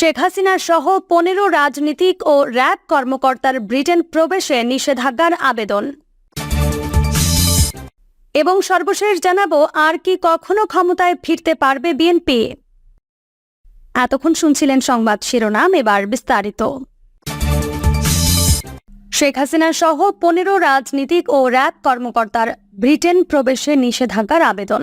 শেখ হাসিনা সহ পনেরো রাজনীতিক ও র্যাব কর্মকর্তার ব্রিটেন প্রবেশে নিষেধাজ্ঞার আবেদন। এবং সর্বশেষ জানাব, আর কি কখনো ক্ষমতায় ফিরতে পারবে বিএনপি? এতক্ষণ শুনছিলেন সংবাদ শিরোনাম, এবার বিস্তারিত। শেখ হাসিনা সহ পনেরো রাজনীতিক ও র্যাব কর্মকর্তার ব্রিটেন প্রবেশে নিষেধাজ্ঞার আবেদন।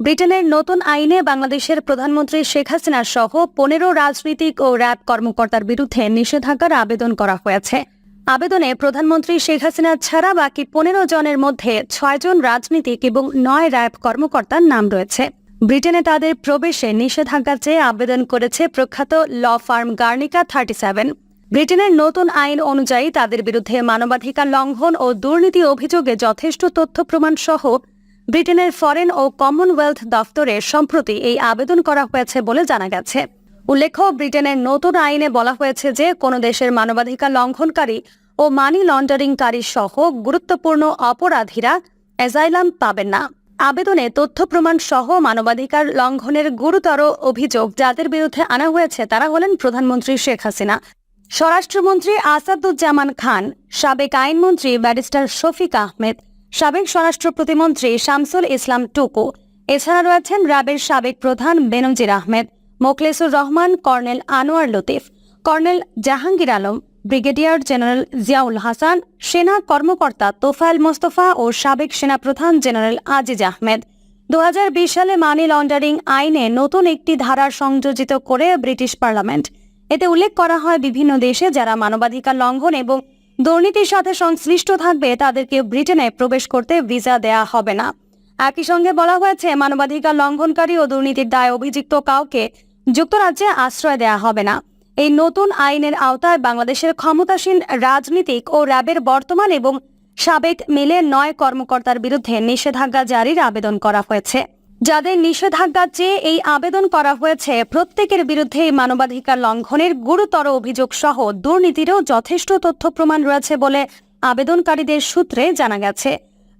ব্রিটেনের নতুন আইনে বাংলাদেশের প্রধানমন্ত্রী শেখ হাসিনা সহ পনেরো রাজনীতিক ও র্যাব কর্মকর্তার বিরুদ্ধে নিষেধাজ্ঞার আবেদন করা হয়েছে। আবেদনে প্রধানমন্ত্রী শেখ হাসিনা ছাড়া বাকি পনেরো জনের মধ্যে ছয়জন রাজনীতিক এবং নয় র্যাব কর্মকর্তার নাম রয়েছে। ব্রিটেনে তাদের প্রবেশে নিষেধাজ্ঞা চেয়ে আবেদন করেছে প্রখ্যাত law firm Guernica thirty seven. ব্রিটেনের নতুন আইন অনুযায়ী তাদের বিরুদ্ধে মানবাধিকার লঙ্ঘন ও দুর্নীতি অভিযোগে যথেষ্ট তথ্য প্রমাণ সহ ব্রিটেনের ফরেন ও কমনওয়েলথ দফতরে সম্প্রতি এই আবেদন করা হয়েছে বলে জানা গেছে। উল্লেখ্য, ব্রিটেনের নতুন আইনে বলা হয়েছে যে কোনো দেশের মানবাধিকার লঙ্ঘনকারী ও মানি লন্ডারিংকারী সহ গুরুত্বপূর্ণ অপরাধীরা অ্যাজাইলাম পাবেন না। আবেদনে তথ্য প্রমাণ সহ মানবাধিকার লঙ্ঘনের গুরুতর অভিযোগ যাদের বিরুদ্ধে আনা হয়েছে তারা হলেন প্রধানমন্ত্রী শেখ হাসিনা। স্বরাষ্ট্রমন্ত্রী আসাদুজ্জামান খান, সাবেক আইনমন্ত্রী ব্যারিস্টার শফিক আহমেদ সাবেক স্বরাষ্ট্র প্রতিমন্ত্রী শামসুল ইসলাম টুকু। এছাড়া রয়েছেন র্যাবের সাবেক প্রধান Benazir Ahmed Mokhlesur Rahman, colonel Anwar Latif, colonel Jahangir Alam, brigadier general Ziaul Hasan, সেনা কর্মকর্তা তোফায়েল মোস্তফা ও সাবেক সেনাপ্রধান জেনারেল আজিজ আহমেদ। দু হাজার বিশ সালে মানি লন্ডারিং আইনে নতুন একটি ধারা সংযোজিত করে ব্রিটিশ পার্লামেন্ট। এতে উল্লেখ করা হয় বিভিন্ন দেশে যারা মানবাধিকার লঙ্ঘন এবং দুর্নীতির সাথে সংশ্লিষ্ট থাকবে তাদেরকে ব্রিটেনে প্রবেশ করতে ভিসা দেয়া হবে না। একই সঙ্গে বলা হয়েছে, মানবাধিকার লঙ্ঘনকারী ও দুর্নীতির দায় অভিযুক্ত কাউকে যুক্তরাজ্যে আশ্রয় দেয়া হবে না। এই নতুন আইনের আওতায় বাংলাদেশের ক্ষমতাসীন রাজনীতিক ও র্যাবের বর্তমান এবং সাবেক মিলে নয় কর্মকর্তার বিরুদ্ধে নিষেধাজ্ঞা জারির আবেদন করা হয়েছে। যাদের নিষেধাজ্ঞা চেয়ে এই আবেদন করা হয়েছে, প্রত্যেকের বিরুদ্ধে মানবাধিকার লঙ্ঘনের গুরুতর অভিযোগ সহ দুর্নীতিরও যথেষ্ট তথ্য প্রমাণ রয়েছে বলে আবেদনকারীদের সূত্রে জানা গেছে।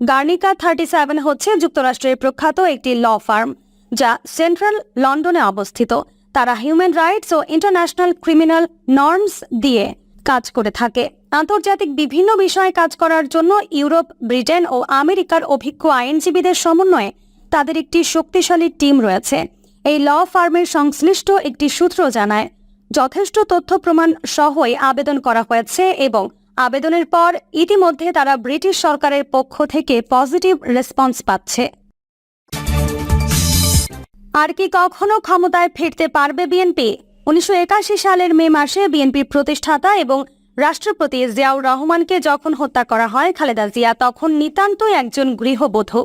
গার্নিকা থার্টি সেভেন হচ্ছে যুক্তরাষ্ট্রের প্রখ্যাত একটি ল ফার্ম, যা সেন্ট্রাল লন্ডনে অবস্থিত। তারা হিউম্যান রাইটস ও ইন্টারন্যাশনাল ক্রিমিনাল নর্মস দিয়ে কাজ করে থাকে। আন্তর্জাতিক বিভিন্ন বিষয়ে কাজ করার জন্য ইউরোপ, ব্রিটেন ও আমেরিকার অভিজ্ঞ আইনজীবীদের সমন্বয়ে তাদের একটি শক্তিশালী টিম রয়েছে। এই ল ফার্মের সংশ্লিষ্ট একটি সূত্র জানায়, যথেষ্ট তথ্য প্রমাণ সহই আবেদন করা হয়েছে এবং আবেদনের পর ইতিমধ্যে তারা ব্রিটিশ সরকারের পক্ষ থেকে পজিটিভ রেসপন্স পাচ্ছে। আর কি কখনো ক্ষমতায় ফিরতে পারবে বিএনপি? উনিশশো একাশি সালের মে মাসে বিএনপির প্রতিষ্ঠাতা এবং রাষ্ট্রপতি জিয়াউর রহমানকে যখন হত্যা করা হয়, খালেদা জিয়া তখন নিতান্তই একজন গৃহবধূ।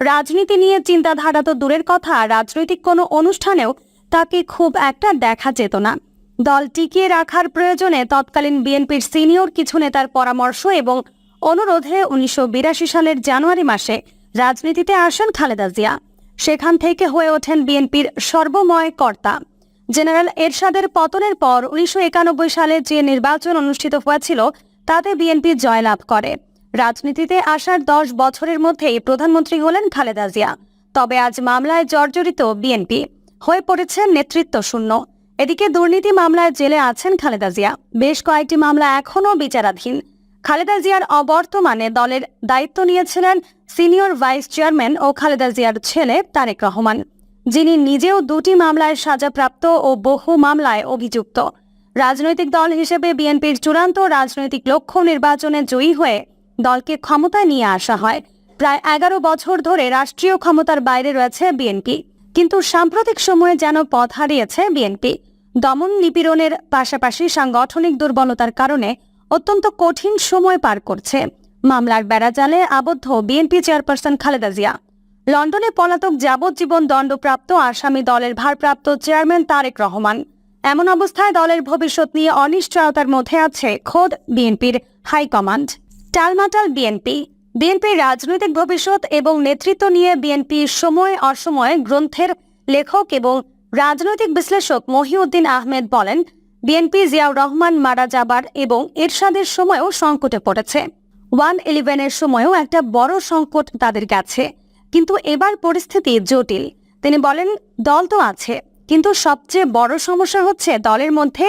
রাজনীতি নিয়ে চিন্তাধারা তো দূরের কথা, রাজনৈতিক কোনো অনুষ্ঠানেও তাকে খুব একটা দেখা যেত না। দল টিকিয়ে রাখার প্রয়োজনে তৎকালীন বিএনপির সিনিয়র কিছু নেতার পরামর্শ এবং অনুরোধে উনিশশো বিরাশি সালের জানুয়ারি মাসে রাজনীতিতে আসেন খালেদা জিয়া। সেখান থেকে হয়ে ওঠেন বিএনপির সর্বময় কর্তা। জেনারেল এরশাদের পতনের পর উনিশশো একানব্বই সালে যে নির্বাচন অনুষ্ঠিত হয়েছিল, তাতে বিএনপি জয়লাভ করে। রাজনীতিতে আসার দশ বছরের মধ্যেই প্রধানমন্ত্রী হলেন খালেদা জিয়া। তবে আজ মামলায় জর্জরিত বিএনপি। হয়ে পড়েছে নেতৃত্ব শূন্য। এদিকে দুর্নীতি মামলায় জেলে আছেন খালেদা জিয়া। বেশ কয়েকটি মামলা এখনও বিচারাধীন। খালেদা জিয়ার অবর্তমানে দলের দায়িত্ব নিয়েছিলেন সিনিয়র ভাইস চেয়ারম্যান ও খালেদা জিয়ার ছেলে তারেক রহমান, যিনি নিজেও দুটি মামলায় সাজাপ্রাপ্ত ও বহু মামলায় অভিযুক্ত। রাজনৈতিক দল হিসেবে বিএনপির চূড়ান্ত রাজনৈতিক লক্ষ্য নির্বাচনে জয়ী হয়ে দলকে ক্ষমতায় নিয়ে আসা হয়। প্রায় এগারো বছর ধরে রাষ্ট্রীয় ক্ষমতার বাইরে রয়েছে বিএনপি। কিন্তু সাম্প্রতিক সময়ে যেন পথ হারিয়েছে বিএনপি। দমন নিপীড়নের পাশাপাশি সাংগঠনিক দুর্বলতার কারণে অত্যন্ত কঠিন সময় পার করছে। মামলার বেড়াজালে আবদ্ধ বিএনপি চেয়ারপারসন খালেদা জিয়া। লন্ডনে পলাতক যাবজ্জীবন দণ্ডপ্রাপ্ত আসামি দলের ভারপ্রাপ্ত চেয়ারম্যান তারেক রহমান। এমন অবস্থায় দলের ভবিষ্যৎ নিয়ে অনিশ্চয়তার মধ্যে আছে খোদ বিএনপির হাইকমান্ড। টালমাটাল বিএনপি বিএনপির রাজনৈতিক ভবিষ্যৎ এবং নেতৃত্ব নিয়ে বিএনপি সময় অসময়ে গ্রন্থের লেখক এবং রাজনৈতিক বিশ্লেষক মহিউদ্দিন আহমেদ বলেন বিএনপি জিয়াউর রহমান মারা যাবার এবং এরশাদের সময়ও সংকটে পড়েছে। ওয়ান ইলেভেনের সময়ও একটা বড় সংকট তাদের কাছে কিন্তু এবার পরিস্থিতি জটিল। তিনি বলেন, দল তো আছে, কিন্তু সবচেয়ে বড় সমস্যা হচ্ছে দলের মধ্যে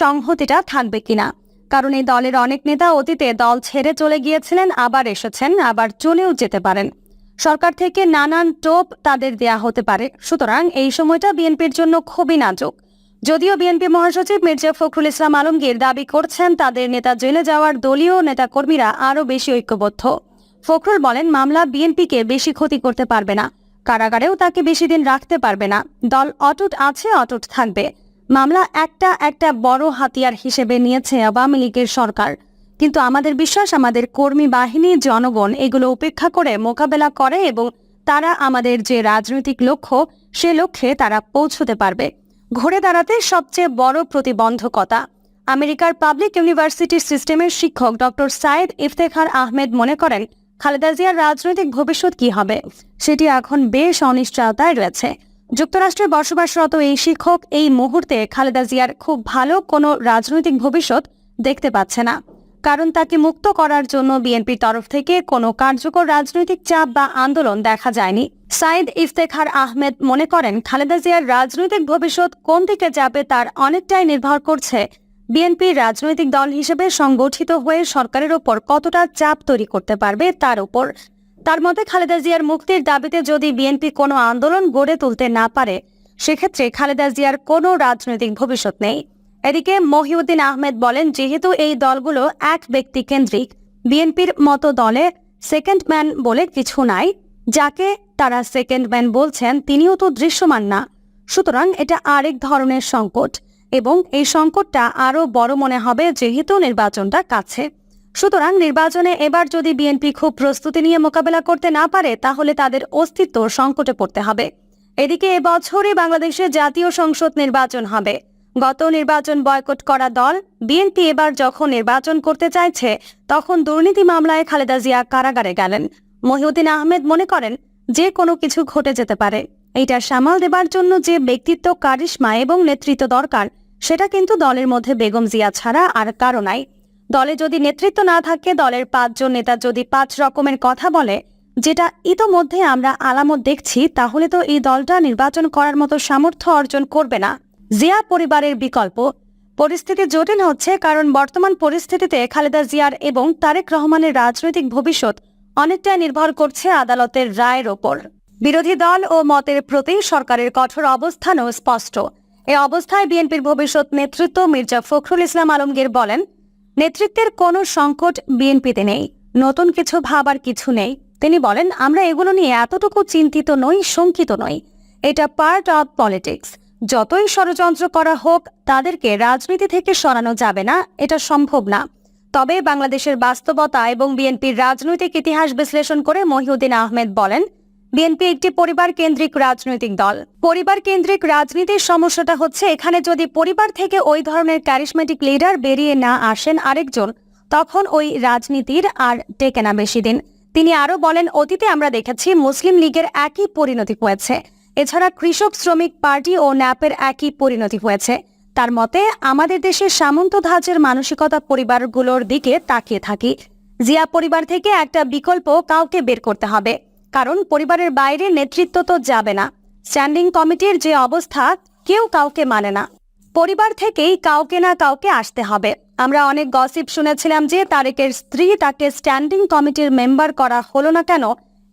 সংহতিটা থাকবে কিনা। কারণ এই দলের অনেক নেতা অতীতে দল ছেড়ে চলে গিয়েছিলেন, আবার এসেছেন, আবার চলেও যেতে পারেন। সরকার থেকে নানান টোপ তাদের দেয়া হতে পারে। সুতরাং এই সময়টা বিএনপির জন্য খুবই নাজুক। যদিও বিএনপি মহাসচিব মির্জা ফখরুল ইসলাম আলমগীর দাবি করছেন, তাদের নেতা জেলে যাওয়ার দলীয় নেতাকর্মীরা আরও বেশি ঐক্যবদ্ধ। ফখরুল বলেন, মামলা বিএনপিকে বেশি ক্ষতি করতে পারবে না। কারাগারেও তাকে বেশি দিন রাখতে পারবে না। দল অটুট আছে, অটুট থাকবে। মামলা একটা একটা বড় হাতিয়ার হিসেবে নিয়েছে আওয়ামী লীগের সরকার। কিন্তু আমাদের বিশ্বাস, আমাদের কর্মী বাহিনী, জনগণ এগুলো উপেক্ষা করে মোকাবেলা করে এবং তারা আমাদের যে রাজনৈতিক লক্ষ্য, সে লক্ষ্যে তারা পৌঁছতে পারবে। ঘুরে দাঁড়াতে সবচেয়ে বড় প্রতিবন্ধকতা। আমেরিকার পাবলিক ইউনিভার্সিটির সিস্টেমের শিক্ষক ডক্টর সাইদ ইফতেখার আহমেদ মনে করেন, খালেদা জিয়ার রাজনৈতিক ভবিষ্যৎ কি হবে? সেটি এখন বেশ অনিশ্চয়তায় রয়েছে। যুক্তরাষ্ট্রে বসবাসরত এই শিক্ষক এই মুহূর্তে খালেদা জিয়ার খুব ভালো কোনো রাজনৈতিক ভবিষ্যৎ দেখতে পাচ্ছে না। কারণ তাকে মুক্ত করার জন্য বিএনপির তরফ থেকে কোনো কার্যকর রাজনৈতিক চাপ বা আন্দোলন দেখা যায়নি। সাইদ ইফতেখার আহমেদ মনে করেন, খালেদা জিয়ার রাজনৈতিক ভবিষ্যৎ কোন দিকে যাবে তার অনেকটাই নির্ভর করছে বিএনপি রাজনৈতিক দল হিসেবে সংগঠিত হয়ে সরকারের ওপর কতটা চাপ তৈরি করতে পারবে তার উপর তার মতে খালেদা জিয়ার মুক্তির দাবিতে যদি বিএনপি কোনো আন্দোলন গড়ে তুলতে না পারে, সেক্ষেত্রে খালেদা জিয়ার কোনো রাজনৈতিক ভবিষ্যৎ নেই। এদিকে মহিউদ্দিন আহমেদ বলেন, যেহেতু এই দলগুলো এক ব্যক্তি কেন্দ্রিক, বিএনপির মতো দলে সেকেন্ড ম্যান বলে কিছু নাই। যাকে তারা সেকেন্ড ম্যান বলছেন, তিনিও তো দৃশ্যমান না। সুতরাং এটা আরেক ধরনের সংকট এবং এই সংকটটা আরও বড় মনে হবে যেহেতু নির্বাচনটা কাছে। সুতরাং নির্বাচনে এবার যদি বিএনপি খুব প্রস্তুতি নিয়ে মোকাবেলা করতে না পারে, তাহলে তাদের অস্তিত্ব সংকটে পড়তে হবে। এদিকে এবছরই বাংলাদেশে জাতীয় সংসদ নির্বাচন হবে। গত নির্বাচন বয়কট করা দল বিএনপি এবার যখন নির্বাচন করতে চাইছে, তখন দুর্নীতি মামলায় খালেদা জিয়া কারাগারে গেলেন। মহিউদ্দিন আহমেদ মনে করেন, যে কোনো কিছু ঘটে যেতে পারে। এটা সামাল দেবার জন্য যে ব্যক্তিত্ব, কারিশমা এবং নেতৃত্ব দরকার, সেটা কিন্তু দলের মধ্যে বেগম জিয়া ছাড়া আর কারও নাই। দলে যদি নেতৃত্ব না থাকে, দলের পাঁচজন নেতা যদি পাঁচ রকমের কথা বলে, যেটা ইতোমধ্যে আমরা আলামত দেখছি, তাহলে তো এই দলটা নির্বাচন করার মতো সামর্থ্য অর্জন করবে না। জিয়া পরিবারের বিকল্প। পরিস্থিতি জটিল হচ্ছে, কারণ বর্তমান পরিস্থিতিতে খালেদা জিয়ার এবং তারেক রহমানের রাজনৈতিক ভবিষ্যৎ অনেকটাই নির্ভর করছে আদালতের রায়ের ওপর। বিরোধী দল ও মতের প্রতি সরকারের কঠোর অবস্থানও স্পষ্ট। এ অবস্থায় বিএনপির ভবিষ্যৎ নেতৃত্ব মির্জা ফখরুল ইসলাম আলমগীর বলেন নেতৃত্বের কোনো সংকট বিএনপিতে নেই। নতুন কিছু ভাবার কিছু নেই। তিনি বলেন, আমরা এগুলো নিয়ে এতটুকু চিন্তিত নই, শঙ্কিত নই। এটা পার্ট অব পলিটিক্স যতই ষড়যন্ত্র করা হোক, তাদেরকে রাজনীতি থেকে সরানো যাবে না, এটা সম্ভব না। তবে বাংলাদেশের বাস্তবতা এবং বিএনপির রাজনৈতিক ইতিহাস বিশ্লেষণ করে মহিউদ্দিন আহমেদ বলেন বিএনপি একটি পরিবার কেন্দ্রিক রাজনৈতিক দল। পরিবার কেন্দ্রিক রাজনীতির সমস্যাটা হচ্ছে, এখানে যদি পরিবার থেকে ওই ধরনের ক্যারিসমেটিক লিডার বেরিয়ে না আসেন আরেকজন, তখন ওই রাজনীতির আর টেকে না বেশি দিন। তিনি আরও বলেন, অতীতে আমরা দেখেছি মুসলিম লীগের একই পরিণতি হয়েছে। এছাড়া কৃষক শ্রমিক পার্টি ও ন্যাপের একই পরিণতি হয়েছে। তার মতে, আমাদের দেশের সামন্ত ধাঁচের মানসিকতা পরিবারগুলোর দিকে তাকিয়ে থাকি। জিয়া পরিবার থেকে একটা বিকল্প কাউকে বের করতে হবে। কারণ পরিবারের বাইরে নেতৃত্ব তো যাবে না। স্ট্যান্ডিং কমিটির যে অবস্থা, কেউ কাউকে মানে না। পরিবার থেকেই কাউকে না কাউকে আসতে হবে। আমরা অনেক গসিপ শুনেছিলাম যে তারেকের স্ত্রী তাকে স্ট্যান্ডিং কমিটির মেম্বার করা হলো না কেন,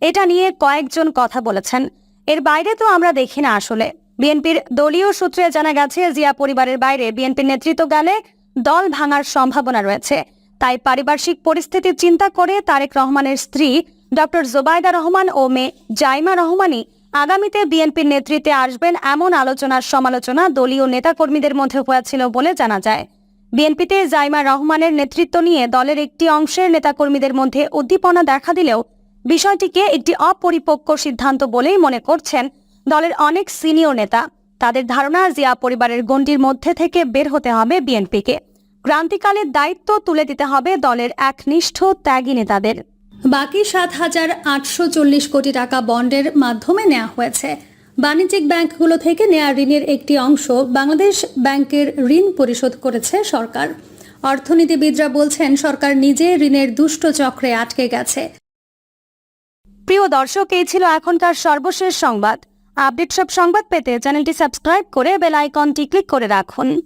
এটা নিয়ে কয়েকজন কথা বলেছেন। এর বাইরে তো আমরা দেখি না আসলে। বিএনপির দলীয় সূত্রে জানা গেছে, জিয়া পরিবারের বাইরে বিএনপির নেতৃত্ব গেলে দল ভাঙার সম্ভাবনা রয়েছে। তাই পারিপার্শ্বিক পরিস্থিতি চিন্তা করে তারেক রহমানের স্ত্রী ডক্টর জোবায়দা রহমান ও মেয়ে জাইমা রহমানই আগামীতে বিএনপির নেতৃত্বে আসবেন এমন আলোচনার সমালোচনা দলীয় নেতাকর্মীদের মধ্যে হয়েছিল বলে জানা যায়। বিএনপিতে জাইমা রহমানের নেতৃত্ব নিয়ে দলের একটি অংশের নেতাকর্মীদের মধ্যে উদ্দীপনা দেখা দিলেও বিষয়টিকে একটি অপরিপক্ক সিদ্ধান্ত বলেই মনে করছেন দলের অনেক সিনিয়র নেতা। তাদের ধারণা, জিয়া পরিবারের গণ্ডির মধ্যে থেকে বের হতে হবে বিএনপিকে। ক্রান্তিকালের দায়িত্ব তুলে দিতে হবে দলের একনিষ্ঠ ত্যাগী নেতাদের। বাকি সাত হাজার আটশো চল্লিশ কোটি টাকা বন্ডের মাধ্যমে নেওয়া হয়েছে। বাণিজ্যিক ব্যাংকগুলো থেকে নেওয়া ঋণের একটি অংশ বাংলাদেশ ব্যাংকের ঋণ পরিশোধ করেছে সরকার। অর্থনীতিবিদরা বলছেন, সরকার নিজে ঋণের দুষ্ট চক্রে আটকে গেছে। প্রিয় দর্শক, এই ছিল এখনকার সর্বশেষ সংবাদ। আপডেট সব সংবাদ পেতে চ্যানেলটি সাবস্ক্রাইব করে বেল আইকনটি ক্লিক করে রাখুন।